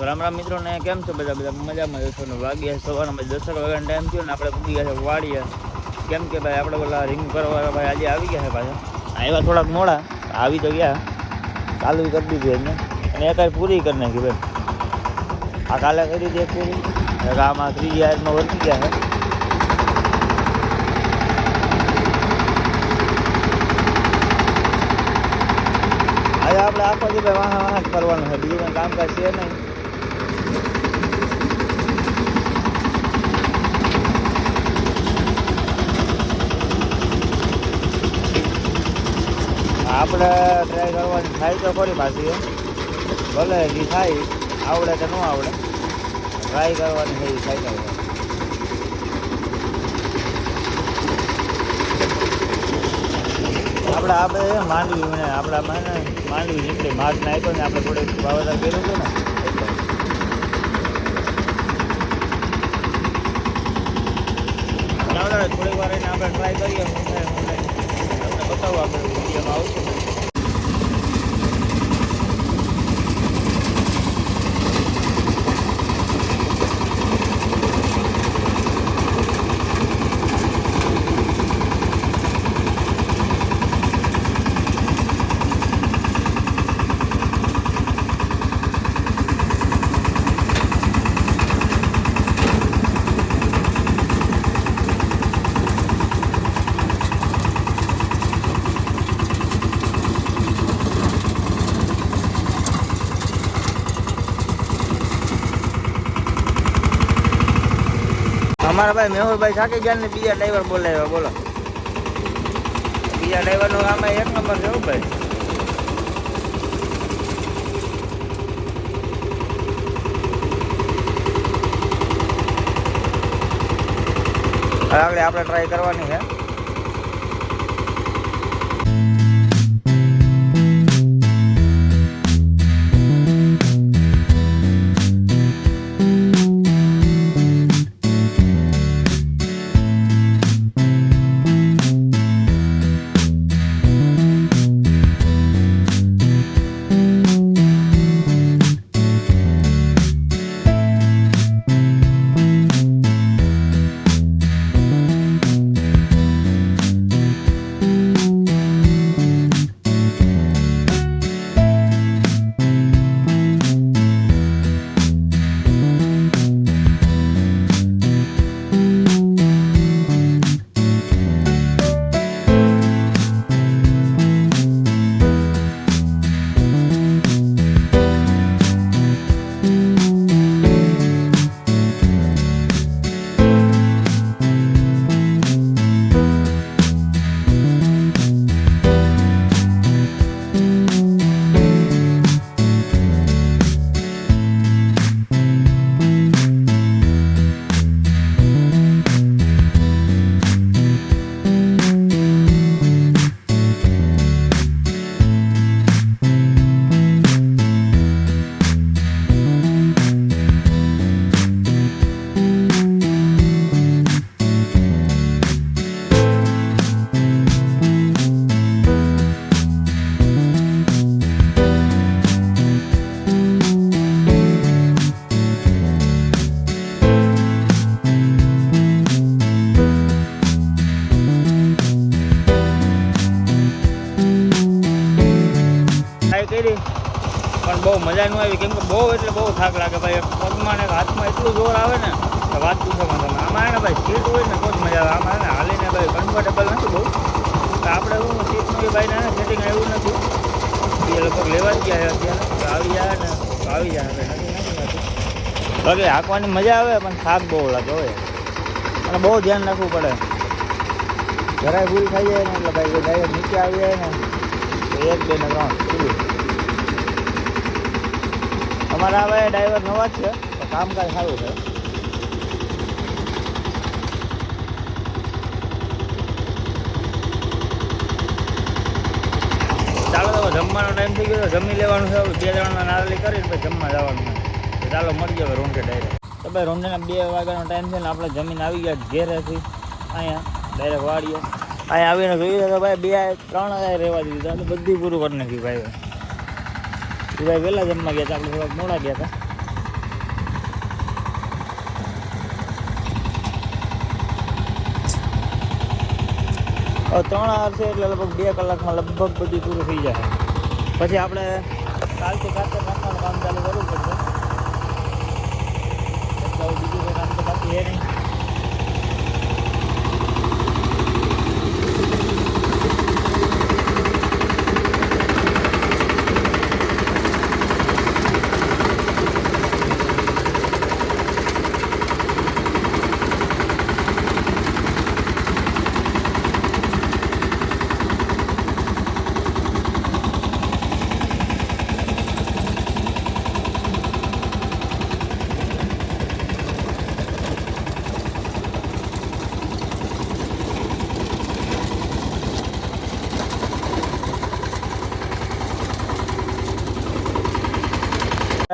તો રામ રામ મિત્રોને કેમ છો બધા બધા? મજામાં જશો ને વાગ્યા સવારમાં દસ વાગ્યાનો ટાઈમ થયો ને આપણે પૂરી ગયા છે વાડીએ. કેમ કે ભાઈ આપણે પેલા રિંગ કરવાવાળા ભાઈ આજે આવી ગયા છે પાછા. આવ્યા થોડાક મોડા, આવી તો ગયા. ચાલુ કરી દીધી એમને. અને કાંઈ પૂરી કરી નાખી ભાઈ આ કાલે કરી એક પૂરી. આમાં ત્રીજી હાથમાં વર્તી ગયા છે. આજે આપણે આખો દી ભાઈ વાહ વાહ જ કરવાનું છે. બીજું કામકાજ છે નહીં. આપણે ટ્રાય કરવાની થાય તો ખોરી પાછી ભલે જે થાય, આવડે કે ન આવડે. ટ્રાય કરવાની થઈ થાય તો આપણે આપણે માંડવી, આપણા માંડવી નીકળી. માર્ગ નાખ્યો ને આપણે થોડીક વાવેતર કર્યું હતું ને એટલે. થોડીક વાર એને આપણે ટ્રાય કરીએ શું નહીં તમને બતાવો આપણે વિડીયોમાં આવશે અમારા ભાઈ મેહુલભાઈ થાકી ગયા ને બીજા ડ્રાઈવર બોલાવ્યા, બોલો. બીજા ડ્રાઈવરનું કામ એક નંબર છે ભાઈ. આગળ આપણે ટ્રાય કરવાની છે. બહુ મજા ન આવી. કેમ કે બહુ એટલે બહુ થાક લાગે ભાઈ. પગમાં ને હાથમાં એટલું જોર આવે ને કે વાત પૂછવામાં તમે આમાં એને ભાઈ સીટ હોય ને તો જ મજા આવે. આમાં એને હાલીને ભાઈ કમ્ફર્ટેબલ નથી બહુ. તો આપણે શું સીટનું એ ભાઈને સેટિંગ આવ્યું નથી. એ લગભગ લેવા જ ગયા અત્યારે. આવી જાય ને આવી જાય ભાઈ બાકી હાંકવાની મજા આવે, પણ થાક બહુ લાગે હોય. અને બહુ ધ્યાન રાખવું પડે. જરાય ભૂલ થઈ જાય ને એટલે ભાઈ ડાયરેક્ટ નીચે આવી જાય ને એક, બે ને ત્રણ. અમારા હવે ડ્રાઈવર નવા જ છે તો કામકાજ સારું છે. ચાલો તો જમવાનો ટાઈમ થઈ ગયો જમી લેવાનું છે, હવે બે જણાના નારલી કરીને પછી જમવા જવાનું ચાલો મળીએ ગયો રોંઢે ડાયરેક્ટ તો ભાઈ રોંઢેના બે વાગ્યાનો ટાઈમ છે ને આપણે જમીન આવી ગયા ઘેરેથી. અહીંયા ડાયરેક્ટ વાળીએ અહીંયા આવીને જોઈએ તો ભાઈ બે, ત્રણ રહેવા દીધું બધી પૂરું કરી નાખ્યું ભાઈ. ભાઈ વહેલા જમવા ગયા હતા, આપણે થોડાક મોડા ગયા હતા. ત્રણ હાર છે એટલે લગભગ બે કલાકમાં લગભગ બધું પૂરું થઈ જાય. પછી આપણે કાલથી કાતે કામ ચાલુ કરું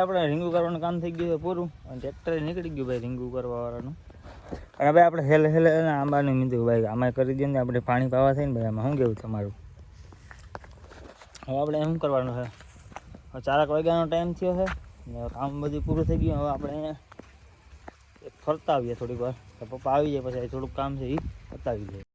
આપણે રીંગુ કરવાનું કામ થઈ ગયું છે પૂરું. અને ટ્રેક્ટર નીકળી ગયું ભાઈ રીંગું કરવાવાળાનું. અને ભાઈ આપણે હેલે હેલે આંબાનું મીધું ભાઈ આમાં કરી દઈએ ને આપણે પાણી પાવા થાય ને ભાઈ આમાં શું કેવું તમારું? હવે આપણે શું કરવાનું છે. હવે ચારક વાગ્યાનો ટાઈમ થયો છે ને કામ બધું પૂરું થઈ ગયું. હવે આપણે ફરતા આવીએ થોડીક વાર. પપ્પા આવી જાય પછી થોડુંક કામ છે એ બતાવી દઈએ.